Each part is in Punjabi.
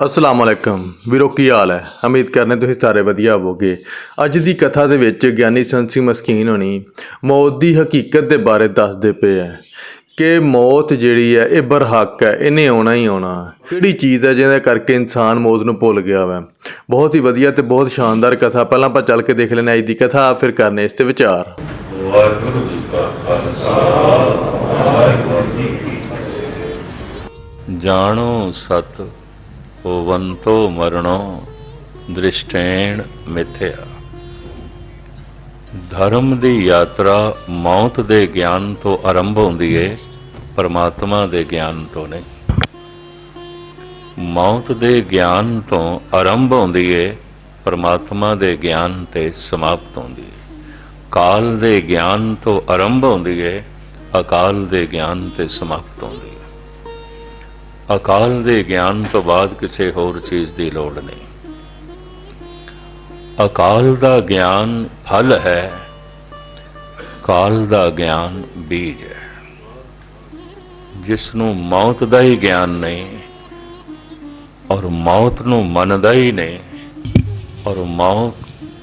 ਅਸਲਾਮ ਅਲੈਕਮ। ਵੀਰੋ ਕੀ ਹਾਲ ਹੈ? ਉਮੀਦ ਕਰਨੇ ਤੁਸੀਂ ਸਾਰੇ ਵਧੀਆ ਹੋਵੋਗੇ। ਅੱਜ ਦੀ ਕਥਾ ਦੇ ਵਿੱਚ ਗਿਆਨੀ ਸੰਸੀ ਮਸਕੀਨ ਹੋਣੀ ਮੌਤ ਦੀ ਹਕੀਕਤ ਦੇ ਬਾਰੇ ਦੱਸਦੇ ਪਏ ਹੈ ਕਿ ਮੌਤ ਜਿਹੜੀ ਹੈ ਇਹ ਬਰਹੱਕ ਹੈ ਇਹਨੇ ਆਉਣਾ ਹੀ ਆਉਣਾ। ਕਿਹੜੀ ਚੀਜ਼ ਹੈ ਜਿਹਦੇ ਕਰਕੇ ਇਨਸਾਨ ਮੌਤ ਨੂੰ ਭੁੱਲ ਗਿਆ ਵਾ? ਬਹੁਤ ਹੀ ਵਧੀਆ ਤੇ ਬਹੁਤ ਸ਼ਾਨਦਾਰ ਕਥਾ। ਪਹਿਲਾਂ ਆਪਾਂ ਚੱਲ ਕੇ ਦੇਖ ਲੈਣੇ ਅੱਜ ਦੀ ਕਥਾ ਫਿਰ ਕਰਨੇ ਇਸ ਤੇ ਵਿਚਾਰ। ਵਾਹਿਗੁਰੂ ਜੀ ਕਾ ਖਾਲਸਾ ਵਾਹਿਗੁਰੂ ਜੀ ਕੀ ਫਤਿਹ। ਜਾਣੋ ਸਤ ਹੋਵੰਤੋ ਮਰਣੋ ਦ੍ਰਿਸ਼ਟੇਣ ਮਿਥਿਆ। ਧਰਮ ਦੀ ਯਾਤਰਾ ਮੌਤ ਦੇ ਗਿਆਨ ਤੋਂ ਆਰੰਭ ਹੁੰਦੀ ਹੈ ਪਰਮਾਤਮਾ ਦੇ ਗਿਆਨ ਤੋਂ ਨਹੀਂ। ਮੌਤ ਦੇ ਗਿਆਨ ਤੋਂ ਆਰੰਭ ਹੁੰਦੀ ਏ, ਪਰਮਾਤਮਾ ਦੇ ਗਿਆਨ ਤੇ ਸਮਾਪਤ ਹੁੰਦੀ ਏ। ਕਾਲ ਦੇ ਗਿਆਨ ਤੋਂ ਆਰੰਭ ਹੁੰਦੀ ਹੈ ਅਕਾਲ ਦੇ ਗਿਆਨ ਤੇ ਸਮਾਪਤ ਹੁੰਦੀ ਹੈ ਅਕਾਲ ਦੇ ਗਿਆਨ ਤੋਂ ਬਾਅਦ ਕਿਸੇ ਹੋਰ ਚੀਜ਼ ਦੀ ਲੋੜ ਨਹੀਂ। ਅਕਾਲ ਦਾ ਗਿਆਨ ਫਲ ਹੈ, ਕਾਲ ਦਾ ਗਿਆਨ ਬੀਜ ਹੈ। ਜਿਸ ਨੂੰ ਮੌਤ ਦਾ ਹੀ ਗਿਆਨ ਨਹੀਂ ਔਰ ਮੌਤ ਨੂੰ ਮੰਨਦਾ ਹੀ ਨਹੀਂ ਔਰ ਮੌਤ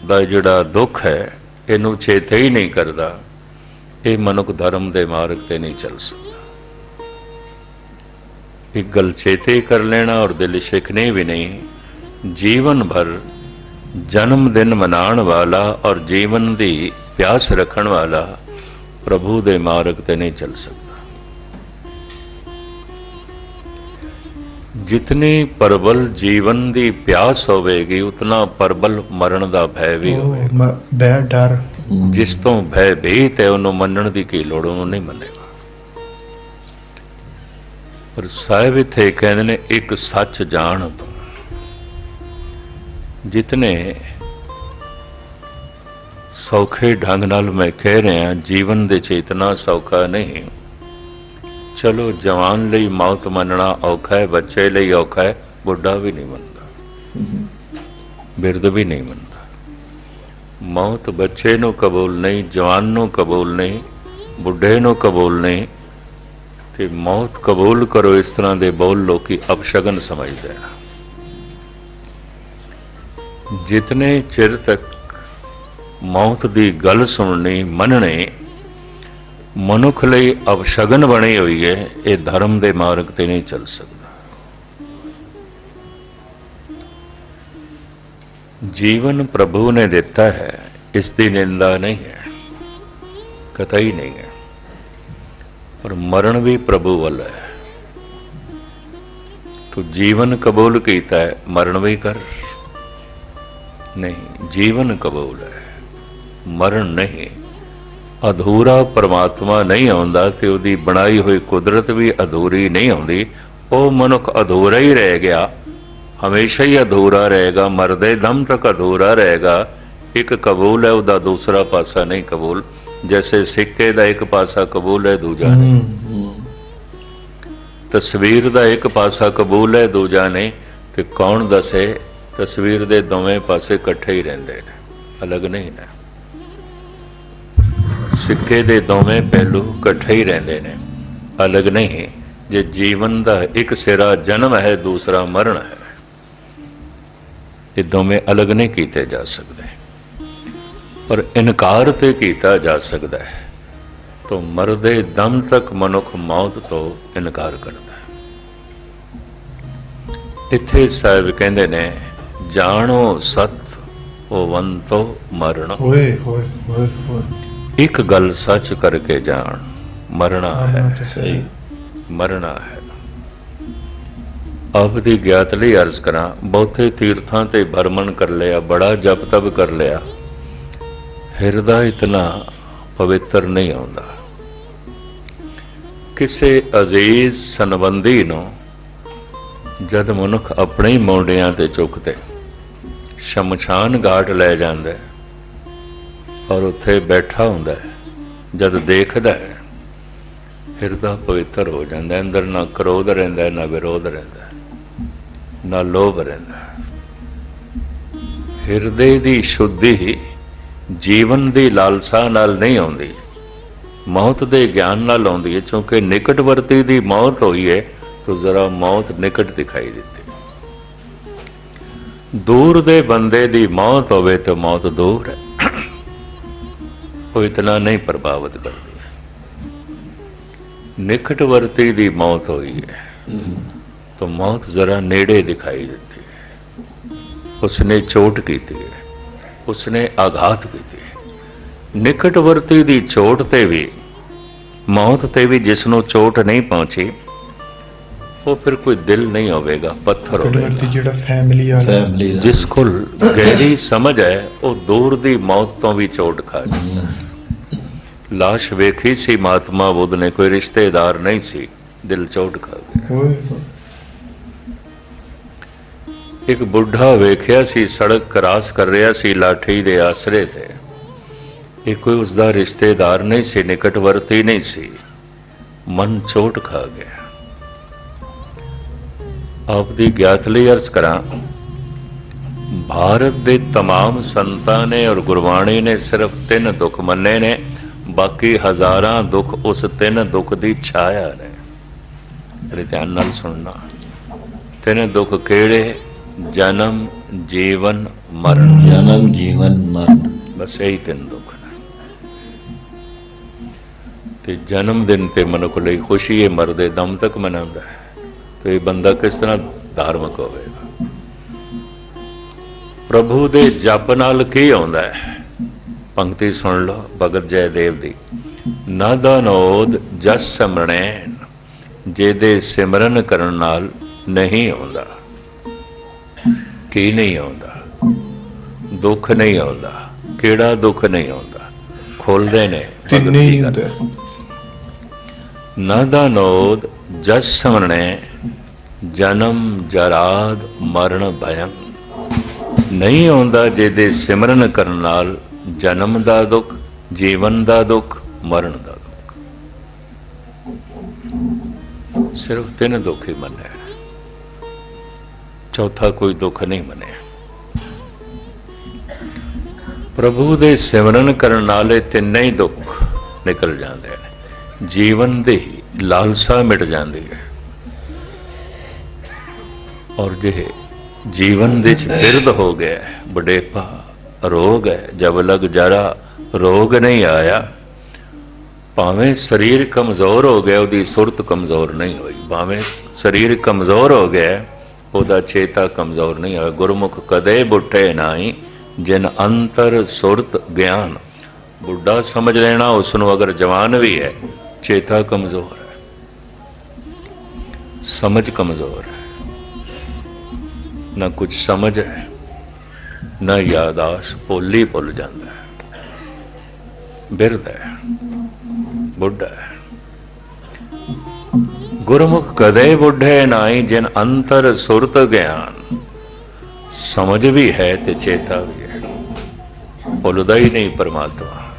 ਦਾ ਜਿਹੜਾ ਦੁੱਖ ਹੈ, ਇਹਨੂੰ ਚੇਤੇ ਹੀ ਨਹੀਂ ਕਰਦਾ। ਇਹ ਮਨੁੱਖ ਧਰਮ ਦੇ ਮਾਰਗ ਤੇ ਨਹੀਂ ਚੱਲ ਸਕਦਾ। ਇੱਕ ਗੱਲ ਚੇਤੇ ਕਰ ਲੈਣਾ ਔਰ ਦਿਲ ਸ਼ਿਕਨੇ ਵੀ ਨਹੀਂ। ਜੀਵਨ ਭਰ ਜਨਮ ਦਿਨ ਮਨਾਉਣ ਵਾਲਾ ਔਰ ਜੀਵਨ ਦੀ ਪਿਆਸ ਰੱਖਣ ਵਾਲਾ ਪ੍ਰਭੂ ਦੇ ਮਾਰਗ ਤੇ ਨਹੀਂ ਚੱਲ ਸਕਦਾ। ਜਿਤਨੀ ਪਰਬਲ ਜੀਵਨ ਦੀ ਪਿਆਸ ਹੋਵੇਗੀ ਉਤਨਾ ਪਰਬਲ ਮਰਨ ਦਾ ਭੈ ਵੀ ਹੋਵੇਗਾ। ਬੈ ਡਰ। ਜਿਸ ਤੋਂ ਭੈ ਭੀਤ ਹੈ ਉਹਨੂੰ ਮੰਨਣ ਦੀ ਕੀ ਲੋੜ ਉਹਨੂੰ ਨਹੀਂ ਮੰਨੇਗਾ। ਪਰ ਸਾਹਿਬ ਇੱਥੇ ਕਹਿੰਦੇ ਨੇ, ਇੱਕ ਸੱਚ ਜਾਣ ਤੂੰ। ਜਿਤਨੇ ਸੌਖੇ ਢੰਗ ਨਾਲ ਮੈਂ ਕਹਿ ਰਿਹਾ, ਜੀਵਨ ਦੇ ਚੇਤਨਾ ਸੌਖਾ ਨਹੀਂ। ਚਲੋ, ਜਵਾਨ ਲਈ ਮੌਤ ਮੰਨਣਾ ਔਖਾ ਹੈ, ਬੱਚੇ ਲਈ ਔਖਾ ਹੈ, ਬੁੱਢਾ ਵੀ ਨਹੀਂ ਮੰਨਦਾ, ਬਿਰਧ ਵੀ ਨਹੀਂ ਮੰਨਦਾ। ਮੌਤ ਬੱਚੇ ਨੂੰ ਕਬੂਲ ਨਹੀਂ, ਜਵਾਨ ਨੂੰ ਕਬੂਲ ਨਹੀਂ, ਬੁੱਢੇ ਨੂੰ ਕਬੂਲ ਨਹੀਂ ਤੇ ਮੌਤ ਕਬੂਲ ਕਰੋ, ਇਸ ਤਰ੍ਹਾਂ ਦੇ ਬੋਲ ਲੋਕੀ ਅਪਸ਼ਗਨ ਸਮਝਦੇ ਹਨ ਜਿਤਨੇ ਚਿਰ ਤੱਕ ਮੌਤ ਦੀ ਗੱਲ ਸੁਣਨੀ, ਮੰਨਣੇ, ਮਨੁੱਖ ਲਈ ਅਪਸ਼ਗਨ ਬਣੀ ਹੋਈ ਹੈ, ਇਹ ਧਰਮ ਦੇ ਮਾਰਗ ਤੇ ਨਹੀਂ ਚੱਲ ਸਕਦਾ। ਜੀਵਨ ਪ੍ਰਭੂ ਨੇ ਦਿੱਤਾ ਹੈ, ਇਸ ਦੀ ਨਿੰਦਾ ਨਹੀਂ ਹੈ, ਕਤਈ ਨਹੀਂ ਹੈ। ਪਰ ਮਰਨ ਵੀ ਪ੍ਰਭੂ ਵੱਲ ਹੈ। ਤੂੰ ਜੀਵਨ ਕਬੂਲ ਕੀਤਾ ਹੈ, ਮਰਨ ਵੀ ਕਰ। ਨਹੀਂ, ਜੀਵਨ ਕਬੂਲ ਹੈ। ਮਰਨ ਨਹੀਂ। ਅਧੂਰਾ ਪਰਮਾਤਮਾ ਨਹੀਂ ਆਉਂਦਾ ਤੇ ਉਹਦੀ ਬਣਾਈ ਹੋਈ ਕੁਦਰਤ ਵੀ ਅਧੂਰੀ ਨਹੀਂ ਆਉਂਦੀ। ਉਹ ਮਨੁੱਖ ਅਧੂਰਾ ਹੀ ਰਹਿ ਗਿਆ। ਹਮੇਸ਼ਾ ਹੀ ਅਧੂਰਾ ਰਹੇਗਾ। ਮਰਦੇ ਦਮ ਤੱਕ ਅਧੂਰਾ ਰਹੇਗਾ। ਇੱਕ ਕਬੂਲ ਹੈ, ਉਹਦਾ ਦੂਸਰਾ ਪਾਸਾ ਨਹੀਂ ਕਬੂਲ। ਜੈਸੇ ਸਿੱਕੇ ਦਾ ਇੱਕ ਪਾਸਾ ਕਬੂਲ ਹੈ ਦੂਜਾ ਨਹੀਂ ਤਸਵੀਰ ਦਾ ਇੱਕ ਪਾਸਾ ਕਬੂਲ ਹੈ ਦੂਜਾ ਨਹੀਂ ਤੇ ਕੌਣ ਦੱਸੇ ਤਸਵੀਰ ਦੇ ਦੋਵੇਂ ਪਾਸੇ ਇਕੱਠੇ ਹੀ ਰਹਿੰਦੇ ਨੇ ਅਲੱਗ ਨਹੀਂ ਨੇ ਸਿੱਕੇ ਦੇ ਦੋਵੇਂ ਪਹਿਲੂ ਇਕੱਠੇ ਹੀ ਰਹਿੰਦੇ ਨੇ ਅਲੱਗ ਨਹੀਂ ਜੇ ਜੀਵਨ ਦਾ ਇੱਕ ਸਿਰਾ ਜਨਮ ਹੈ ਦੂਸਰਾ ਮਰਨ ਹੈ ਇਹ ਦੋਵੇਂ ਅਲੱਗ ਨਹੀਂ ਕੀਤੇ ਜਾ ਸਕਦੇ ਪਰ ਇਨਕਾਰ ਤੇ ਕੀਤਾ ਜਾ ਸਕਦਾ ਹੈ ਤੋ ਮਰਦੇ ਦਮ ਤੱਕ ਮਨੁੱਖ ਮੌਤ ਤੋਂ ਇਨਕਾਰ ਕਰਦਾ ਹੈ। ਇੱਥੇ ਸਾਹਿਬ ਕਹਿੰਦੇ ਨੇ ਜਾਣੋ ਸਤ ਹੋਵੰਤੋ ਮਰਨ ਓਏ ਹੋਏ ਹੋਏ ਹੋਏ। ਇੱਕ ਗੱਲ ਸੱਚ ਕਰਕੇ ਜਾਣ ਮਰਨਾ ਹੈ ਸਹੀ। ਮਰਨਾ ਹੈ। ਆਪ ਦੀ ਗਿਆਤ ਲਈ ਅਰਜ਼ ਕਰਾਂ ਬਹੁਤੇ ਤੀਰਥਾਂ ਤੇ ਭਰਮਣ ਕਰ ਲਿਆ ਬੜਾ ਜਪ ਤਪ ਕਰ ਲਿਆ। ਹਿਰਦਾ ਇਤਨਾ ਪਵਿੱਤਰ ਨਹੀਂ ਆਉਂਦਾ। ਕਿਸੇ ਅਜ਼ੀਜ਼ ਸੰਬੰਧੀ ਨੂੰ ਜਦ ਮਨੁੱਖ ਆਪਣੇ ਹੀ ਮੋਢਿਆਂ ਤੇ ਚੁੱਕਦੇ, ਸ਼ਮਸ਼ਾਨ ਘਾਟ ਲੈ ਜਾਂਦਾ ਔਰ ਉੱਥੇ ਬੈਠਾ ਹੁੰਦਾ ਜਦ ਦੇਖਦਾ ਹੈ, ਹਿਰਦਾ ਪਵਿੱਤਰ ਹੋ ਜਾਂਦਾ ਅੰਦਰ ਨਾ ਕ੍ਰੋਧ ਰਹਿੰਦਾ ਨਾ ਵਿਰੋਧ ਰਹਿੰਦਾ ਨਾ ਲੋਭ ਰਹਿੰਦਾ ਹਿਰਦੇ ਦੀ ਸ਼ੁੱਧੀ ਜੀਵਨ ਦੀ ਲਾਲਸਾ ਨਾਲ ਨਹੀਂ ਆਉਂਦੀ। ਮੌਤ ਦੇ ਗਿਆਨ ਨਾਲ ਆਉਂਦੀ ਹੈ, ਕਿਉਂਕਿ ਨਿਕਟਵਰਤੀ ਦੀ ਮੌਤ ਹੋਈ ਹੈ, ਤਾਂ ਜ਼ਰਾ ਮੌਤ ਨਿਕਟ ਦਿਖਾਈ ਦਿੱਤੀ। ਦੂਰ ਦੇ ਬੰਦੇ ਦੀ ਮੌਤ ਹੋਵੇ ਤਾਂ ਮੌਤ ਦੂਰ ਹੈ। ਉਹ ਇਤਨਾ ਨਹੀਂ ਪ੍ਰਭਾਵਿਤ ਕਰਦੀ। ਨਿਕਟਵਰਤੀ ਦੀ ਮੌਤ ਹੋਈ ਹੈ, ਤਾਂ ਮੌਤ ਜ਼ਰਾ ਨੇੜੇ ਦਿਖਾਈ ਦਿੱਤੀ ਹੈ। ਉਸਨੇ ਚੋਟ ਕੀਤੀ ਹੈ। ਉਸਨੇ ਆਘਾਤ ਕੀਤੀ। ਨਿਕਟਵਰਤੀ ਦੀ ਚੋਟ ਤੇ ਵੀ ਮੌਤ ਤੇ ਵੀ ਜਿਸ ਨੂੰ ਚੋਟ ਨਹੀਂ ਪਹੁੰਚੀ ਉਹ ਫਿਰ ਕੋਈ ਦਿਲ ਨਹੀਂ ਹੋਵੇਗਾ ਪੱਥਰ ਹੋਵੇਗਾ। ਜਿਹੜਾ ਫੈਮਿਲੀ ਵਾਲਾ। ਜਿਸ ਕੋਲ ਗਹਿਰੀ ਸਮਝ ਹੈ ਉਹ ਦੂਰ ਦੀ ਮੌਤ ਤੋਂ ਵੀ ਚੋਟ ਖਾ ਜਾਂਦਾ ਲਾਸ਼ ਵੇਖੀ ਸੀ ਮਹਾਤਮਾ ਬੁੱਧ ਨੇ ਕੋਈ ਰਿਸ਼ਤੇਦਾਰ ਨਹੀਂ ਸੀ ਦਿਲ ਚੋਟ ਖਾ ਗਿਆ। ਓਏ ਇੱਕ ਬੁੱਢਾ ਵੇਖਿਆ ਸੀ, ਸੜਕ ਕਰਾਸ ਕਰ ਰਿਹਾ ਸੀ, ਲਾਠੀ ਦੇ ਆਸਰੇ ਤੇ। ਇਹ ਕੋਈ ਉਸ ਦਾ ਰਿਸ਼ਤੇਦਾਰ ਨਹੀਂ ਸੀ, ਨਿਕਟਵਰਤੀ ਨਹੀਂ ਸੀ। ਮਨ ਚੋਟ ਖਾ ਗਿਆ। ਆਪ ਦੀ ਗਿਆਤ ਲਈ ਅਰਜ਼ ਕਰਾਂ, ਭਾਰਤ ਦੇ ਤਮਾਮ ਸੰਤਾਂ ਨੇ ਔਰ ਗੁਰਬਾਣੀ ਨੇ ਸਿਰਫ ਤਿੰਨ ਦੁੱਖ ਮੰਨੇ ਨੇ, ਬਾਕੀ ਹਜ਼ਾਰਾਂ ਦੁੱਖ ਉਸ ਤਿੰਨ ਦੁੱਖ ਦੀ ਛਾਇਆ ਨੇ। ਮੇਰੇ ਧਿਆਨ ਨਾਲ ਸੁਣਨਾ। ਤਿੰਨ ਦੁੱਖ ਕਿਹੜੇ? ਜਨਮ ਜੀਵਨ ਮਰਨ। ਜਨਮ ਜੀਵਨ ਮਰਨ। ਬਸ ਇਹੀ ਤਿੰਨ ਦੁੱਖ ਨੇ। ਤੇ ਜਨਮ ਦਿਨ ਤੇ ਮਨੁੱਖ ਲਈ ਖੁਸ਼ੀ ਹੈ ਮਰਦੇ ਦਮ ਤੱਕ ਮਨਾਉਂਦਾ ਹੈ। ਤੇ ਇਹ ਬੰਦਾ ਕਿਸ ਤਰ੍ਹਾਂ ਧਾਰਮਿਕ ਹੋਵੇਗਾ? ਪ੍ਰਭੂ ਦੇ ਜਪ ਨਾਲ ਕੀ ਆਉਂਦਾ ਹੈ? ਪੰਕਤੀ ਸੁਣ ਲਓ ਭਗਤ ਜੈਦੇਵ ਦੀ। ਨਾਦਾਨੋਦ ਜਸ ਸਿਮਰਣੈ ਜਿਹਦੇ ਸਿਮਰਨ ਕਰਨ ਨਾਲ ਨਹੀਂ ਆਉਂਦਾ। ਕੀ ਨਹੀਂ ਆਉਂਦਾ? ਦੁੱਖ ਨਹੀਂ ਆਉਂਦਾ। ਕਿਹੜਾ ਦੁੱਖ ਨਹੀਂ ਆਉਂਦਾ? ਖੋਲਦੇ ਨੇ ਤਿੰਨੇ ਕਰਦੇ। ਹੁੰਦਾ ਨਾਦਾਨੋਦ ਜਸ ਸਮਰਣੈ ਜਨਮ ਜਰਾਦ ਮਰਨ ਭਯੰ। ਨਹੀਂ ਆਉਂਦਾ ਜਿਹਦੇ ਸਿਮਰਨ ਕਰਨ ਨਾਲ ਜਨਮ ਦਾ ਦੁੱਖ ਜੀਵਨ ਦਾ ਦੁੱਖ ਮਰਨ ਦਾ ਦੁੱਖ। ਸਿਰਫ ਤਿੰਨ ਦੁੱਖ ਹੀ ਮੰਨੇ ਚੌਥਾ ਕੋਈ ਦੁੱਖ ਨਹੀਂ ਮੰਨਿਆ। ਪ੍ਰਭੂ ਦੇ ਸਿਮਰਨ ਕਰਨ ਨਾਲੇ ਤਿੰਨੇ ਹੀ ਦੁੱਖ ਨਿਕਲ ਜਾਂਦੇ ਨੇ ਜੀਵਨ ਦੀ ਲਾਲਸਾ ਮਿਟ ਜਾਂਦੀ ਹੈ। ਔਰ ਜੇ ਜੀਵਨ ਦੇ ਚ ਬਿਰਧ ਹੋ ਗਿਆ ਹੈ, ਰੋਗ ਹੈ ਜਬ ਲਗ ਜਰਾ ਰੋਗ ਨਹੀਂ ਆਇਆ ਭਾਵੇਂ ਸਰੀਰ ਕਮਜ਼ੋਰ ਹੋ ਗਿਆ ਉਹਦੀ ਸੁਰਤ ਕਮਜ਼ੋਰ ਨਹੀਂ ਹੋਈ ਭਾਵੇਂ ਸਰੀਰ ਕਮਜ਼ੋਰ ਹੋ ਗਿਆ ਉਹਦਾ ਚੇਤਾ ਕਮਜ਼ੋਰ ਨਹੀਂ ਹੋਇਆ। ਗੁਰਮੁਖ ਕਦੇ ਬੁੱਠੇ ਨਾਹੀ, ਜਿਨ ਅੰਤਰ ਸੁਰਤ ਗਿਆਨ। ਬੁੱਢਾ ਸਮਝ ਲੈਣਾ ਉਸ ਨੂੰ ਅਗਰ ਜਵਾਨ ਵੀ ਹੈ, ਚੇਤਾ ਕਮਜ਼ੋਰ ਹੈ। ਸਮਝ ਕਮਜ਼ੋਰ ਹੈ। ਨਾ ਕੁਝ ਸਮਝ ਹੈ, ਨਾ ਯਾਦਾਸ਼ ਭੁੱਲ ਹੀ ਭੁੱਲ ਜਾਂਦਾ ਹੈ। ਬਿਰਧ ਹੈ, ਬੁੱਢਾ ਹੈ। ਗੁਰਮੁਖ ਕਦੇ ਬੁੱਢੇ ਨਾਈ ਜਿਨ ਅੰਤਰ ਸੁਰਤ ਗਿਆਨ। ਸਮਝ ਵੀ ਹੈ ਤੇ ਚੇਤਾ ਵੀ ਹੈ। ਭੁੱਲਦਾ ਹੀ ਨਹੀਂ ਪਰਮਾਤਮਾ।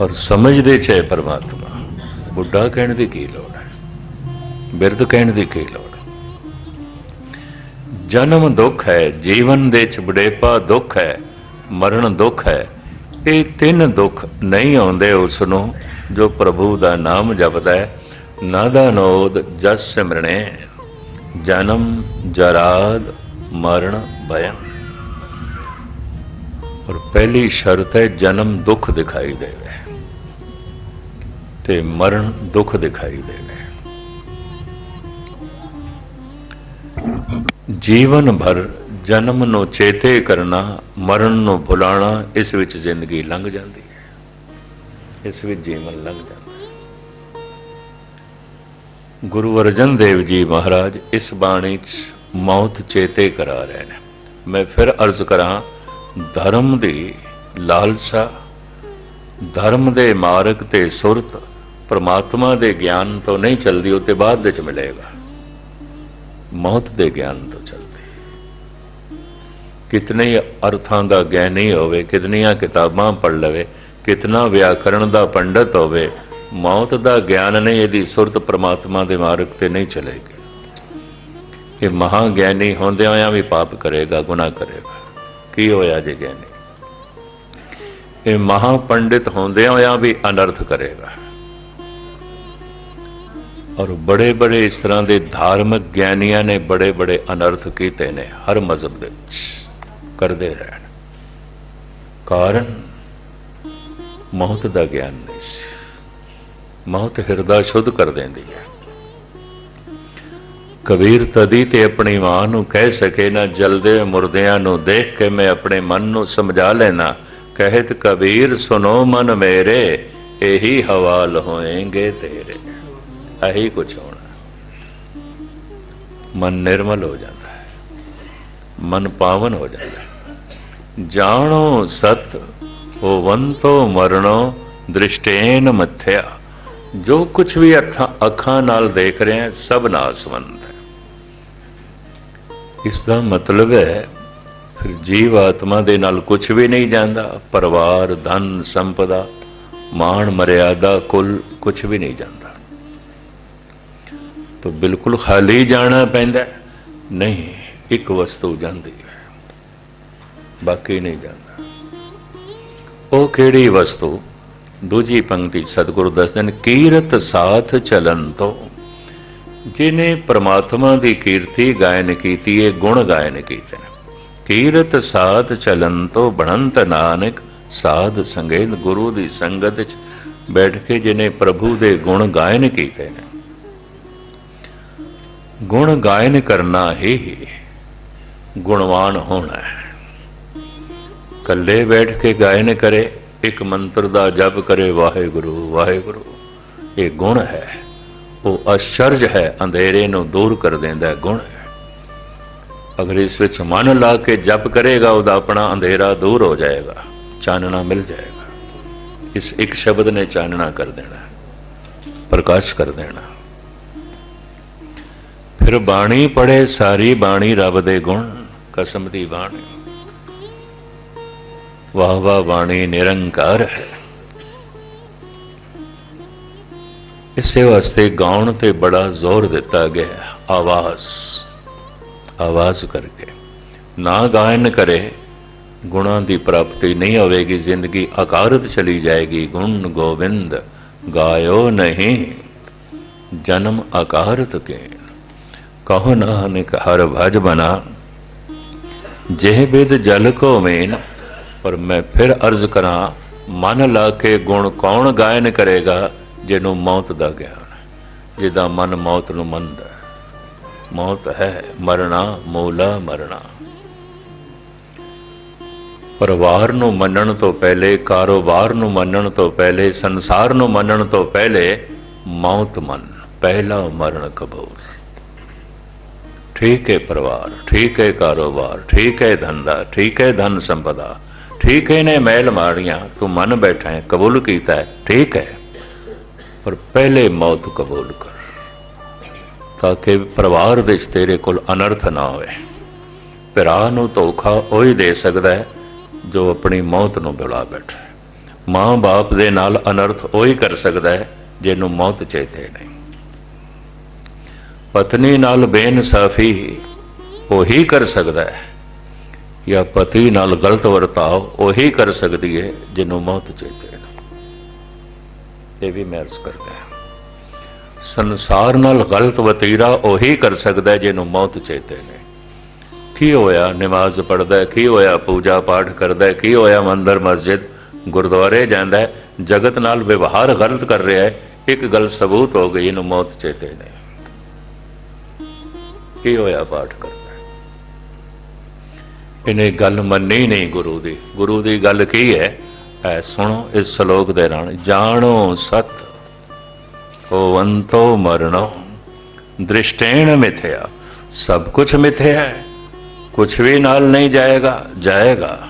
ਔਰ ਸਮਝਦੇ ਚ ਹੈ ਪਰਮਾਤਮਾ। ਬੁੱਢਾ ਕਹਿਣ ਦੀ ਕੀ ਲੋੜ ਹੈ? ਬਿਰਧ ਕਹਿਣ ਦੀ ਕੀ ਲੋੜ? ਜਨਮ ਦੁੱਖ ਹੈ, ਜੀਵਨ ਦੇ ਚ ਬੁਢੇਪਾ ਦੁੱਖ ਹੈ, ਮਰਨ ਦੁੱਖ ਹੈ। ਇਹ ਤਿੰਨ ਦੁੱਖ ਨਹੀਂ ਆਉਂਦੇ ਉਸ ਨੂੰ ਜੋ ਪ੍ਰਭੂ ਦਾ ਨਾਮ ਜਪਦਾ ਹੈ। ਨਾਦਾਨੋਦ ਜਸ ਸਿਮਰਣੇ ਜਨਮ ਜਰਾਦ ਮਰਨ ਭਯੰ। ਔਰ ਪਹਿਲੀ ਸ਼ਰਤ ਹੈ, ਜਨਮ ਦੁੱਖ ਦਿਖਾਈ ਦੇਵੇ। ਤੇ ਮਰਨ ਦੁੱਖ ਦਿਖਾਈ ਦੇਵੇ। ਜੀਵਨ ਭਰ ਜਨਮ ਨੂੰ ਚੇਤੇ ਕਰਨਾ, ਮਰਨ ਨੂੰ ਭੁਲਾਣਾ, ਇਸ ਵਿੱਚ ਜ਼ਿੰਦਗੀ ਲੰਘ ਜਾਂਦੀ ਹੈ। ਇਸ ਵਿੱਚ ਜੀਵਨ ਲੰਘ ਜਾਂਦਾ ਹੈ। ਗੁਰੂ ਅਰਜਨ ਦੇਵ ਜੀ ਮਹਾਰਾਜ ਇਸ ਬਾਣੀ 'ਚ ਮੌਤ ਚੇਤੇ ਕਰਾ ਰਹੇ ਨੇ। ਮੈਂ ਫਿਰ ਅਰਜ਼ ਕਰਾਂ, ਧਰਮ ਦੀ ਲਾਲਸਾ, ਧਰਮ ਦੇ ਮਾਰਗ ਤੇ ਸੁਰਤ ਪਰਮਾਤਮਾ ਦੇ ਗਿਆਨ ਤੋਂ ਨਹੀਂ ਚਲਦੀ, ਉਹ ਤੇ ਬਾਅਦ ਵਿੱਚ ਮਿਲੇਗਾ। ਮੌਤ ਦੇ ਗਿਆਨ ਤੋਂ ਚਲਦੀ। ਕਿਤਨੇ ਅਰਥਾਂ ਦਾ ਗਿਆਨੀ ਹੋਵੇ, ਕਿਤਨੀਆਂ ਕਿਤਾਬਾਂ ਪੜ੍ਹ ਲਵੇ ਕਿਤਨਾ ਵਿਆਕਰਣ ਦਾ ਪੰਡਤ ਹੋਵੇ, ਮੌਤ ਦਾ ਗਿਆਨ ਨਹੀਂ, ਇਹਦੀ ਸੁਰਤ ਪ੍ਰਮਾਤਮਾ ਦੇ ਮਾਰਗ ਤੇ ਨਹੀਂ ਚਲੇਗੀ। ਇਹ ਮਹਾ ਗਿਆਨੀ ਹੁੰਦਿਆਂ ਹੋਇਆ ਵੀ ਪਾਪ ਕਰੇਗਾ, ਗੁਨਾਹ ਕਰੇਗਾ। ਕੀ ਹੋਇਆ ਜੇ ਗਿਆਨੀ? ਇਹ ਮਹਾ ਪੰਡਿਤ ਹੁੰਦਿਆਂ ਹੋਇਆ ਵੀ ਅਨਰਥ ਕਰੇਗਾ। ਔਰ ਬੜੇ ਬੜੇ ਇਸ ਤਰ੍ਹਾਂ ਦੇ ਧਾਰਮਿਕ ਗਿਆਨੀਆਂ ਨੇ ਬੜੇ ਬੜੇ ਅਨਰਥ ਕੀਤੇ ਨੇ, ਹਰ ਮਜ਼ਹਬ ਦੇ ਵਿੱਚ। ਕਰਦੇ ਰਹਿਣ। ਕਾਰਨ ਮੌਤ ਦਾ ਗਿਆਨ ਨਹੀਂ ਸੀ। ਮੌਤ ਹਿਰਦਾ ਸ਼ੁੱਧ ਕਰ ਦਿੰਦੀ ਹੈ। ਕਬੀਰ ਤਦੀ ਤੇ ਆਪਣੀ ਮਾਂ ਨੂੰ ਕਹਿ ਸਕੇ, ਨਾ ਜਲਦੇ ਮੁਰਦਿਆਂ ਨੂੰ ਦੇਖ ਕੇ ਮੈਂ ਆਪਣੇ ਮਨ ਨੂੰ ਸਮਝਾ ਲੈਣਾ। ਕਹਿਤ ਕਬੀਰ ਸੁਨੋ ਮਨ ਮੇਰੇ, ਇਹੀ ਹਵਾਲ ਹੋਏਗੇ ਤੇਰੇ। ਇਹੀ ਕੁਛ ਹੋਣਾ। ਮਨ ਨਿਰਮਲ ਹੋ ਜਾਂਦਾ ਹੈ। ਮਨ ਪਾਵਨ ਹੋ ਜਾਂਦਾ ਹੈ। ਜਾਣੋ ਸਤ ਹੋਵੰਤੋ ਮਰਣੋ ਦ੍ਰਿਸ਼ਟੇਨ ਮਥਿਆ। ਜੋ ਕੁਝ ਵੀ ਅੱਖਾਂ ਅੱਖਾਂ ਨਾਲ ਦੇਖ ਰਹੇ ਹਾਂ, ਸਭ ਨਾਸਵੰਤ ਹੈ। ਇਸ ਦਾ ਮਤਲਬ ਹੈ, ਫਿਰ ਜੀਵ ਆਤਮਾ ਦੇ ਨਾਲ ਕੁਝ ਵੀ ਨਹੀਂ ਜਾਂਦਾ, ਪਰਿਵਾਰ, ਧਨ, ਸੰਪਦਾ, ਮਾਣ, ਮਰਿਆਦਾ, ਕੁਲ ਕੁਝ ਵੀ ਨਹੀਂ ਜਾਂਦਾ। ਤਾਂ ਬਿਲਕੁਲ ਖਾਲੀ ਜਾਣਾ ਪੈਂਦਾ ਨਹੀਂ, ਇੱਕ ਵਸਤੂ ਜਾਂਦੀ ਹੈ, ਬਾਕੀ ਨਹੀਂ ਜਾਂਦਾ। ਉਹ ਕਿਹੜੀ ਵਸਤੂ? ਦੂਜੀ ਪੰਕਤੀ ਸਤਿਗੁਰੂ ਦੱਸਦੇ ਨੇ, ਕੀਰਤ ਸਾਥ ਚਲਨ ਤੋਂ। ਜਿਨੇ ਪ੍ਰਮਾਤਮਾ ਦੀ ਕੀਰਤੀ ਗਾਇਨ ਕੀਤੀ ਹੈ ਗੁਣ ਗਾਇਨ ਕੀਤੇ ਨੇ। ਕੀਰਤ ਸਾਥ ਚਲਨ ਤੋਂ ਬਣੰਤ ਨਾਨਕ, ਸਾਧ ਸੰਗੇਤ ਗੁਰੂ ਦੀ ਸੰਗਤ ਵਿੱਚ ਬੈਠ ਕੇ ਜਿਨੇ ਪ੍ਰਭੂ ਦੇ ਗੁਣ ਗਾਇਨ ਕੀਤੇ ਨੇ। ਗੁਣ ਗਾਇਨ ਕਰਨਾ ਹੀ, ਗੁਣਵਾਨ ਹੋਣਾ ਹੈ। ਕੱਲੇ ਬੈਠ ਕੇ ਗਾਇਨ ਕਰੇ ਇੱਕ ਮੰਤਰ ਦਾ ਜਪ ਕਰੇ ਵਾਹਿਗੁਰੂ ਵਾਹਿਗੁਰੂ। ਇਹ ਗੁਣ ਹੈ। ਉਹ ਅਸ਼ਰਜ ਹੈ ਅੰਧੇਰੇ ਨੂੰ ਦੂਰ ਕਰ ਦਿੰਦਾ ਹੈ, ਗੁਣ ਹੈ। ਅਗਰ ਇਸ ਵਿੱਚ ਮਨ ਲਾ ਕੇ ਜਪ ਕਰੇਗਾ ਉਹਦਾ ਆਪਣਾ ਅੰਧੇਰਾ ਦੂਰ ਹੋ ਜਾਏਗਾ ਚਾਨਣਾ ਮਿਲ ਜਾਏਗਾ। ਇਸ ਇੱਕ ਸ਼ਬਦ ਨੇ ਚਾਨਣਾ ਕਰ ਦੇਣਾ ਪ੍ਰਕਾਸ਼ ਕਰ ਦੇਣਾ। ਫਿਰ ਬਾਣੀ ਪੜੇ ਸਾਰੀ ਬਾਣੀ ਰੱਬ ਦੇ ਗੁਣ ਕਸਮ ਦੀ ਬਾਣੀ। ਵਾਹ ਵਾਹ ਬਾਣੀ ਨਿਰੰਕਾਰ ਹੈ। ਇਸੇ ਵਾਸਤੇ ਗਾਉਣ ਤੇ ਬੜਾ ਜ਼ੋਰ ਦਿੱਤਾ ਗਿਆ ਆਵਾਜ਼। ਆਵਾਜ਼ ਕਰਕੇ। ਨਾ ਗਾਇਨ ਕਰੇ, ਗੁਣਾਂ ਦੀ ਪ੍ਰਾਪਤੀ ਨਹੀਂ ਹੋਵੇਗੀ, ਜ਼ਿੰਦਗੀ ਅਕਾਰਤ ਚਲੀ ਜਾਏਗੀ। ਗੁਣ ਗੋਬਿੰਦ, ਗਾਇਓ ਨਹੀਂ, ਜਨਮ ਅਕਾਰਤ ਕੇ ਕਹੋ ਨਾਨਕ, ਹਰ ਭਜ ਬਨਾ ਜਿਹ ਬਿਦ ਜਲ ਕੋ ਮੇਨ ਪਰ ਮੈਂ ਫਿਰ ਅਰਜ਼ ਕਰਾਂ, ਮਨ ਲਾ ਕੇ ਗੁਣ ਕੌਣ ਗਾਇਨ ਕਰੇਗਾ ਜਿਹਨੂੰ ਮੌਤ ਦਾ ਗਿਆਨ ਜਿਹਦਾ ਮਨ ਮੌਤ ਨੂੰ ਮੰਨਦਾ ਮੌਤ ਹੈ ਮਰਨਾ ਮੂਲਾ ਮਰਣਾ। ਪਰਿਵਾਰ ਨੂੰ ਮੰਨਣ ਤੋਂ ਪਹਿਲੇ, ਕਾਰੋਬਾਰ ਨੂੰ ਮੰਨਣ ਤੋਂ ਪਹਿਲੇ, ਸੰਸਾਰ ਨੂੰ ਮੰਨਣ ਤੋਂ ਪਹਿਲੇ ਮੌਤ ਮੰਨ, ਪਹਿਲਾ ਮਰਨ ਕਬੂਲ। ਠੀਕ ਹੈ ਪਰਿਵਾਰ, ਠੀਕ ਹੈ ਕਾਰੋਬਾਰ, ਠੀਕ ਹੈ ਧੰਦਾ, ਠੀਕ ਹੈ ਧਨ ਸੰਪਦਾ। ਠੀਕ ਹੈ ਨੇ ਮਹਿਲ ਮਾਰੀਆਂ, ਤੂੰ ਮਨ ਬੈਠਾ ਹੈ, ਕਬੂਲ ਕੀਤਾ ਹੈ, ਠੀਕ ਹੈ। ਪਰ ਪਹਿਲੇ ਮੌਤ ਕਬੂਲ ਕਰ, ਤਾਂ ਕਿ ਪਰਿਵਾਰ ਵਿੱਚ ਤੇਰੇ ਕੋਲ ਅਨਰਥ ਨਾ ਹੋਵੇ। ਪਿਰਾ ਨੂੰ ਧੋਖਾ ਉਹੀ ਦੇ ਸਕਦਾ ਹੈ, ਜੋ ਆਪਣੀ ਮੌਤ ਨੂੰ ਬੁਲਾ ਬੈਠਾ ਮਾਂ ਬਾਪ ਦੇ ਨਾਲ ਅਨਰਥ ਉਹੀ ਕਰ ਸਕਦਾ ਹੈ, ਜਿਹਨੂੰ ਮੌਤ ਚੇਤੇ ਨਹੀਂ। ਪਤਨੀ ਨਾਲ ਬੇਇਨਸਾਫੀ ਉਹੀ ਕਰ ਸਕਦਾ ਹੈ ਜਾਂ ਪਤੀ ਨਾਲ ਗਲਤ ਵਰਤਾਓ, ਉਹੀ ਕਰ ਸਕਦੀ ਹੈ ਜਿਹਨੂੰ ਮੌਤ ਚੇਤੇ ਇਹ ਵੀ ਮੈਂ ਅਰਜ਼ ਕਰਦਾ ਸੰਸਾਰ ਨਾਲ ਗਲਤ ਵਤੀਰਾ ਉਹੀ ਕਰ ਸਕਦਾ ਜਿਹਨੂੰ ਮੌਤ ਚੇਤੇ ਨਹੀਂ ਕੀ ਹੋਇਆ? ਨਮਾਜ਼ ਪੜਦਾ ਕੀ ਹੋਇਆ? ਪੂਜਾ ਪਾਠ ਕਰਦਾ ਕੀ ਹੋਇਆ? ਮੰਦਰ, ਮਸਜਿਦ, ਗੁਰਦੁਆਰੇ ਜਾਂਦਾ ਜਗਤ ਨਾਲ ਵਿਵਹਾਰ ਗਲਤ ਕਰ ਰਿਹਾ ਹੈ ਇੱਕ ਗੱਲ ਸਬੂਤ ਹੋ ਗਈ, ਇਹਨੂੰ ਮੌਤ ਚੇਤੇ ਨੇ ਕੀ ਹੋਇਆ ਪਾਠ ਕਰਦਾ? ਇਹਨੇ ਗੱਲ ਮੰਨੀ ਨਹੀਂ ਗੁਰੂ ਦੀ। ਗੁਰੂ ਦੀ ਗੱਲ ਕੀ ਹੈ? ਐ ਸੁਣੋ ਇਸ ਸ਼ਲੋਕ ਦੇ ਨਾਲ। ਜਾਣੋ ਸਤ, ਹੋਵੰਤੋ ਮਰਣੋ, ਦ੍ਰਿਸ਼ਟੇਣ ਮਿਥਿਆ। ਸਭ ਕੁਝ ਮਿਥਿਆ ਹੈ। ਕੁਝ ਵੀ ਨਾਲ ਨਹੀਂ ਜਾਏਗਾ ਜਾਏਗਾ।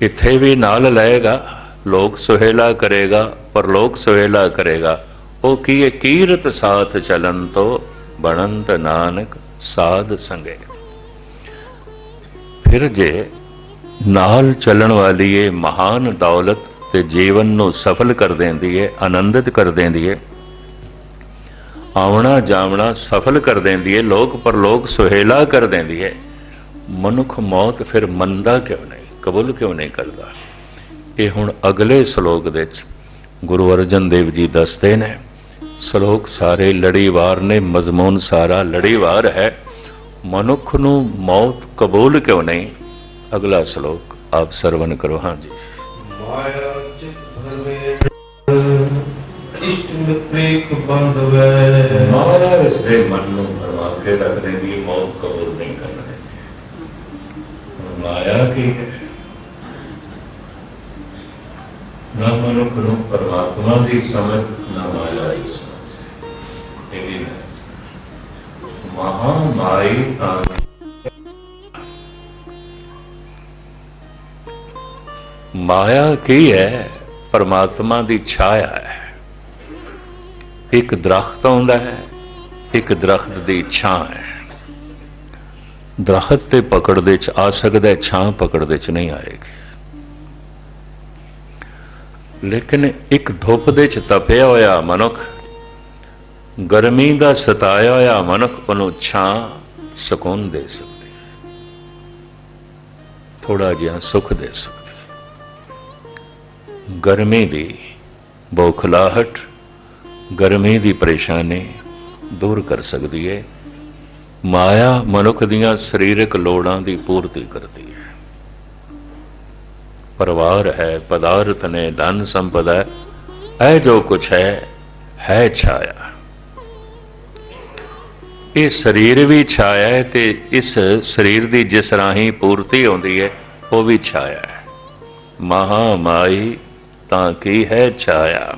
ਇੱਥੇ ਵੀ ਨਾਲ ਲਏਗਾ। ਲੋਕ ਸੁਹੇਲਾ ਕਰੇਗਾ ਪਰ ਲੋਕ ਸੁਹੇਲਾ ਕਰੇਗਾ। ਉਹ ਕੀ ਹੈ? ਕੀਰਤ ਸਾਥ ਚਲਨ ਤੋਂ ਬਣੰਤ ਨਾਨਕ ਸਾਧ ਸੰਗੇ। ਫਿਰ ਜੇ ਨਾਲ ਚੱਲਣ ਵਾਲੀ ਇਹ ਮਹਾਨ ਦੌਲਤ ਤੇ ਜੀਵਨ ਨੂੰ ਸਫਲ ਕਰ ਦਿੰਦੀ ਹੈ ਆਨੰਦਿਤ ਕਰ ਦਿੰਦੀ ਹੈ ਆਉਣਾ ਜਾਵਣਾ ਸਫਲ ਕਰ ਦਿੰਦੀ ਹੈ ਲੋਕ ਪਰਲੋਕ ਸੁਹੇਲਾ ਕਰ ਦਿੰਦੀ ਹੈ ਮਨੁੱਖ ਮੌਤ ਫਿਰ ਮੰਨਦਾ ਕਿਉਂ ਨਹੀਂ, ਕਬੂਲ ਕਿਉਂ ਨਹੀਂ ਕਰਦਾ? ਇਹ ਹੁਣ ਅਗਲੇ ਸ਼ਲੋਕ ਦੇ ਵਿੱਚ ਗੁਰੂ ਅਰਜਨ ਦੇਵ ਜੀ ਦੱਸਦੇ ਨੇ, ਸ਼ਲੋਕ ਸਾਰੇ ਲੜੀਵਾਰ ਨੇ, ਮਜ਼ਮੂਨ ਸਾਰਾ ਲੜੀਵਾਰ ਹੈ। ਮਨੁੱਖ ਨੂੰ ਮੌਤ ਕਬੂਲ ਕਿਉਂ ਨਹੀਂ? ਅਗਲਾ ਸ਼ਲੋਕ ਆਪ ਸਰਵਨ ਕਰੋ। ਹਾਂਜੀ ਮਾਇਆ ਚਿਤ ਧਰਮੇ ਇਸ਼ਟ ਮਿਤ੍ਰਿਕ ਬੰਧਵੈ। ਮਾਇਆ ਇਸ ਦੇ ਮਨ ਨੂੰ ਭਰਮਾ ਕੇ ਰੱਖਣੇ ਦੀ ਮੌਤ ਕਬੂਲ ਨਹੀਂ ਕਰਨੇ ਮਾਇਆ ਕੀ ਹੈ? ਨਾ ਮਨੁੱਖ ਨੂੰ ਪਰਮਾਤਮਾ ਦੀ ਸਮਝ ਨਾ ਮਾਇਆ ਦੀ ਸਮਝ। ਇਹ ਵੀ ਹੈ ਤਾਂ ਮਾਇਆ ਕੀ ਹੈ? ਪਰਮਾਤਮਾ ਦੀ ਛਾਇਆ ਹੈ। ਇੱਕ ਦਰਖਤ ਆਉਂਦਾ ਹੈ, ਇੱਕ ਦਰਖਤ ਦੀ ਛਾਂ ਹੈ। ਦਰਖਤ ਤੇ ਪਕੜ ਦੇ ਚ ਆ ਸਕਦਾ ਛਾਂ ਪਕੜ ਦੇ ਚ ਨਹੀਂ ਆਏਗੀ। ਲੇਕਿਨ ਇੱਕ ਧੁੱਪ ਦੇ ਚ ਤਪਿਆ ਹੋਇਆ ਮਨੁੱਖ ਗਰਮੀ ਦਾ ਸਤਾਇਆ ਹੋਇਆ ਮਨੁੱਖ ਨੂੰ ਛਾਂ ਸਕੂਨ ਦੇ ਸਕਦੀ ਥੋੜਾ ਜਿਹਾ ਸੁੱਖ ਦੇ ਸਕਦੀ ਗਰਮੀ ਦੀ ਬੌਖਲਾਹਟ, ਗਰਮੀ ਦੀ ਪਰੇਸ਼ਾਨੀ ਦੂਰ ਕਰ ਸਕਦੀ ਹੈ। ਮਾਇਆ ਮਨੁੱਖ ਦੀਆਂ ਸਰੀਰਕ ਲੋੜਾਂ ਦੀ ਪੂਰਤੀ ਕਰਦੀ ਹੈ। ਪਰਿਵਾਰ ਹੈ, ਪਦਾਰਥ ਨੇ ਧਨ ਸੰਪਦਾ ਹੈ, ਇਹ ਜੋ ਕੁਛ ਹੈ ਹੈ ਛਾਇਆ। ਇਹ ਸਰੀਰ ਵੀ ਛਾਇਆ ਹੈ ਤੇ ਇਸ ਸਰੀਰ ਦੀ ਜਿਸ ਰਾਹੀਂ ਪੂਰਤੀ ਹੁੰਦੀ ਹੈ, ਉਹ ਵੀ ਛਾਇਆ ਹੈ। ਮਹਾ ਮਾਈ ਤਾਂ ਕੀ ਹੈ ਛਾਇਆ?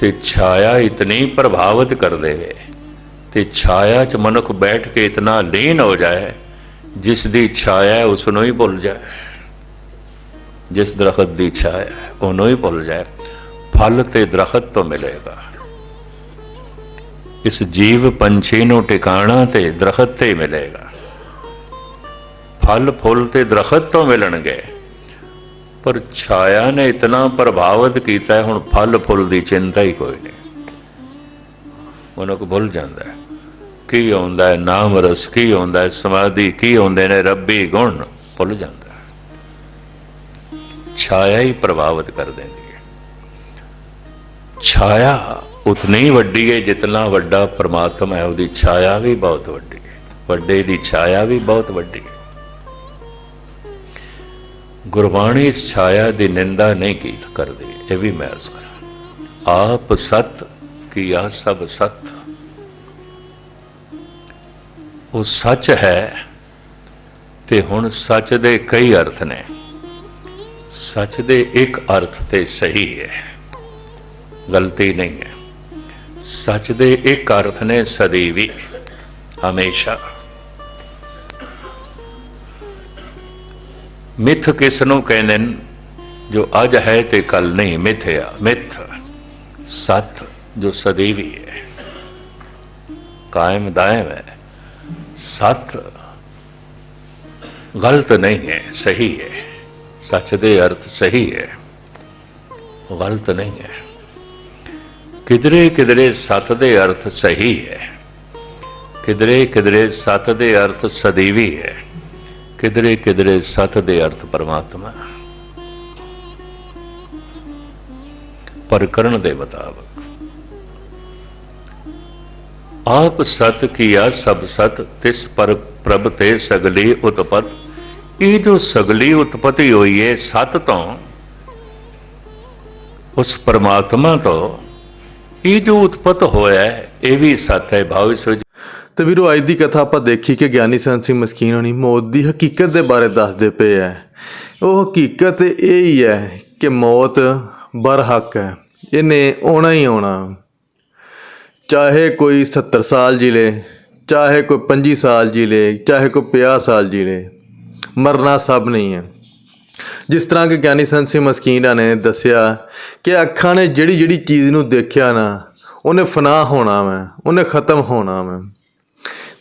ਤੇ ਛਾਇਆ ਇਤਨੀ ਪ੍ਰਭਾਵਿਤ ਕਰ ਦੇਵੇ ਤੇ ਛਾਇਆ 'ਚ ਮਨੁੱਖ ਬੈਠ ਕੇ ਇਤਨਾ ਲੀਨ ਹੋ ਜਾਏ, ਜਿਸ ਦੀ ਛਾਇਆ ਹੈ ਉਸ ਨੂੰ ਹੀ ਭੁੱਲ ਜਾਏ। ਜਿਸ ਦਰਖਤ ਦੀ ਛਾਇਆ ਉਹਨੂੰ ਹੀ ਭੁੱਲ ਜਾਏ। ਫਲ ਤੇ ਦਰਖਤ ਤੋਂ ਮਿਲੇਗਾ। ਇਸ ਜੀਵ ਪੰਛੀ ਨੂੰ ਟਿਕਾਣਾ ਤੇ ਦਰਖਤ ਤੇ ਮਿਲੇਗਾ। ਫਲ ਫੁੱਲ ਤੇ ਦਰਖਤ ਤੋਂ ਮਿਲਣਗੇ। ਪਰ ਛਾਇਆ ਨੇ ਇਤਨਾ ਪ੍ਰਭਾਵਿਤ ਕੀਤਾ, ਹੁਣ ਫਲ ਫੁੱਲ ਦੀ ਚਿੰਤਾ ਹੀ ਕੋਈ ਨਹੀਂ। ਉਹਨਾਂ ਮਨੁੱਖ ਭੁੱਲ ਜਾਂਦਾ ਹੈ। ਕੀ ਆਉਂਦਾ ਹੈ? ਨਾਮ ਰਸ ਕੀ ਆਉਂਦਾ ਹੈ? ਸਮਾਧੀ ਕੀ ਆਉਂਦੇ ਨੇ? ਰੱਬੀ ਗੁਣ ਭੁੱਲ ਜਾਂਦਾ ਹੈ। ਛਾਇਆ ਹੀ ਪ੍ਰਭਾਵਿਤ ਕਰ ਦਿੰਦੀ ਹੈ। ਛਾਇਆ ਉਤਨੀ ਵੱਡੀ ਹੈ ਜਿਤਨਾ ਵੱਡਾ ਪ੍ਰਮਾਤਮਾ ਹੈ, ਉਹਦੀ ਛਾਇਆ ਵੀ ਬਹੁਤ ਵੱਡੀ ਹੈ ਵੱਡੇ ਦੀ ਛਾਇਆ ਵੀ ਬਹੁਤ ਵੱਡੀ ਹੈ ਗੁਰਬਾਣੀ ਇਸ ਛਾਇਆ ਦੀ ਨਿੰਦਾ ਨਹੀਂ ਕੀ ਕਰਦੀ, ਇਹ ਵੀ ਮੈਂ ਅਰਜ਼ ਕਰਾਂ। ਆਪ ਸਤ ਕੀ ਆ ਸਭ ਸਤ। ਉਹ ਸੱਚ ਹੈ, ਤੇ ਹੁਣ ਸੱਚ ਦੇ ਕਈ ਅਰਥ ਨੇ। ਸੱਚ ਦੇ ਇੱਕ ਅਰਥ ਤੇ ਸਹੀ ਹੈ। ਗਲਤੀ ਨਹੀਂ ਹੈ। ਸੱਚ ਦੇ ਇੱਕ ਅਰਥ ਨੇ ਸਦੀਵੀ ਹਮੇਸ਼ਾ। ਮਿੱਥ ਕਿਸ ਨੂੰ ਕਹਿੰਦੇ ਨੇ? ਜੋ ਅੱਜ ਹੈ ਤੇ ਕੱਲ ਨਹੀਂ ਮਿਥਿਆ। ਮਿੱਥ, ਸਤ, ਜੋ ਸਦੀਵੀ ਹੈ। ਕਾਇਮ ਦਾਇਮ ਹੈ। ਸਤ, ਗਲਤ ਨਹੀਂ ਹੈ, ਸਹੀ ਹੈ। ਸੱਚ ਦੇ ਅਰਥ ਸਹੀ ਹੈ। ਗਲਤ ਨਹੀਂ ਹੈ। ਕਿਧਰੇ ਕਿਧਰੇ ਸਤ ਦੇ ਅਰਥ ਸਹੀ ਹੈ। ਕਿਧਰੇ ਕਿਧਰੇ ਸਤ ਦੇ ਅਰਥ ਸਦੀਵੀ ਹੈ। ਕਿਧਰੇ ਕਿਧਰੇ ਸਤ ਦੇ ਅਰਥ ਪਰਮਾਤਮਾ। ਪ੍ਰਕਰਣ ਦੇ ਮੁਤਾਬਕ। ਆਪ ਸਤ ਕੀਆ ਸਭ ਸਤ, ਤਿਸ ਪਰ ਪ੍ਰਭ ਤੇ ਸਗਲੀ ਉਤਪਤ। ਇਹ ਜੋ ਸਗਲੀ ਉਤਪਤੀ ਹੋਈ ਹੈ ਸਤ ਤੋਂ, ਉਸ ਪਰਮਾਤਮਾ ਤੋਂ ਇਹ ਜੋ ਉਤਪਤ ਹੋਇਆ ਇਹ ਵੀ ਸੱਚ ਹੈ, ਭਾਵ ਇਸ ਵਿੱਚ ਤੇ ਵੀਰੋ, ਅੱਜ ਦੀ ਕਥਾ ਆਪਾਂ ਦੇਖੀ ਕਿ ਗਿਆਨੀ ਸੰਤ ਸਿੰਘ ਮਸਕੀਨ ਹੋਣੀ ਮੌਤ ਦੀ ਹਕੀਕਤ ਦੇ ਬਾਰੇ ਦੱਸਦੇ ਪਏ ਐ ਉਹ ਹਕੀਕਤ ਇਹ ਹੀ ਹੈ ਕਿ ਮੌਤ ਬਰਹੱਕ ਹੈ। ਇਹਨੇ ਆਉਣਾ ਹੀ ਆਉਣਾ। ਚਾਹੇ ਕੋਈ 70 ਸਾਲ ਜੀ ਲੇ ਚਾਹੇ ਕੋਈ 25 ਸਾਲ ਜੀ ਲੇ ਚਾਹੇ ਕੋਈ 50 ਸਾਲ ਜੀ ਲੇ ਮਰਨਾ ਸਭ ਨਹੀਂ ਹੈ। ਜਿਸ ਤਰ੍ਹਾਂ ਕਿ ਗਿਆਨੀ ਸੰਤ ਸਿੰਘ ਮਸਕੀਨਾ ਨੇ ਦੱਸਿਆ ਕਿ ਅੱਖਾਂ ਨੇ ਜਿਹੜੀ ਜਿਹੜੀ ਚੀਜ਼ ਨੂੰ ਦੇਖਿਆ ਨਾ, ਉਹਨੇ ਫਨਾ ਹੋਣਾ ਵਾ, ਉਹਨੇ ਖਤਮ ਹੋਣਾ ਵਾ।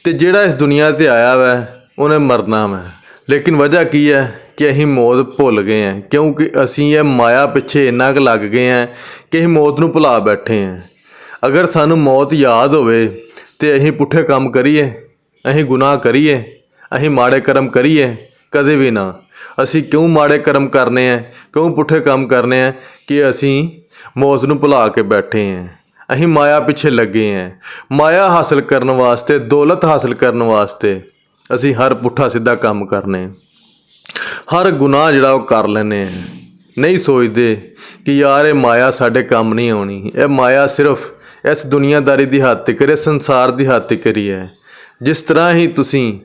ਤੇ ਜਿਹੜਾ ਇਸ ਦੁਨੀਆ ਤੇ ਆਇਆ ਵੈ, ਉਹਨੇ ਮਰਨਾ ਵੈ। ਲੇਕਿਨ ਵਜ੍ਹਾ ਕੀ ਹੈ ਕਿ ਅਸੀਂ ਮੌਤ ਭੁੱਲ ਗਏ ਹਾਂ, ਕਿਉਂਕਿ ਅਸੀਂ ਇਹ ਮਾਇਆ ਪਿੱਛੇ ਇੰਨਾ ਕੁ ਲੱਗ ਗਏ ਹਾਂ ਕਿ ਅਸੀਂ ਮੌਤ ਨੂੰ ਭੁਲਾ ਬੈਠੇ ਹਾਂ। ਅਗਰ ਸਾਨੂੰ ਮੌਤ ਯਾਦ ਹੋਵੇ ਤੇ ਅਸੀਂ ਪੁੱਠੇ ਕੰਮ ਕਰੀਏ, ਅਸੀਂ ਗੁਨਾਹ ਕਰੀਏ, ਅਸੀਂ ਮਾੜੇ ਕਰਮ ਕਰੀਏ ਕਦੇ ਵੀ ਨਾ। ਅਸੀਂ ਕਿਉਂ ਮਾੜੇ ਕਰਮ ਕਰਨੇ ਆ ਕਿਉਂ ਪੁੱਠੇ ਕੰਮ ਕਰਨੇ ਆ ਕਿ ਅਸੀਂ ਮੌਤ ਨੂੰ ਭੁਲਾ ਕੇ ਬੈਠੇ ਹਾਂ ਅਸੀਂ ਮਾਇਆ ਪਿੱਛੇ ਲੱਗੇ ਆਂ ਮਾਇਆ ਹਾਸਲ ਕਰਨ ਵਾਸਤੇ, ਦੌਲਤ ਹਾਸਲ ਕਰਨ ਵਾਸਤੇ ਅਸੀਂ ਹਰ ਪੁੱਠਾ ਸਿੱਧਾ ਕੰਮ ਕਰਨੇ ਹਰ ਗੁਨਾਹ ਜਿਹੜਾ ਉਹ ਕਰ ਲੈਨੇ ਆ ਨਹੀਂ ਸੋਚਦੇ ਕਿ ਯਾਰ, ਇਹ ਮਾਇਆ ਸਾਡੇ ਕੰਮ ਨਹੀਂ ਆਉਣੀ। ਇਹ ਮਾਇਆ ਸਿਰਫ ਇਸ ਦੁਨੀਆਦਾਰੀ ਦੀ ਹੱਦ ਤੱਕ ਇਹ ਸੰਸਾਰ ਦੀ ਹੱਦ ਤੱਕ ਹੀ ਹੈ ਜਿਸ ਤਰ੍ਹਾਂ ਹੀ ਤੁਸੀਂ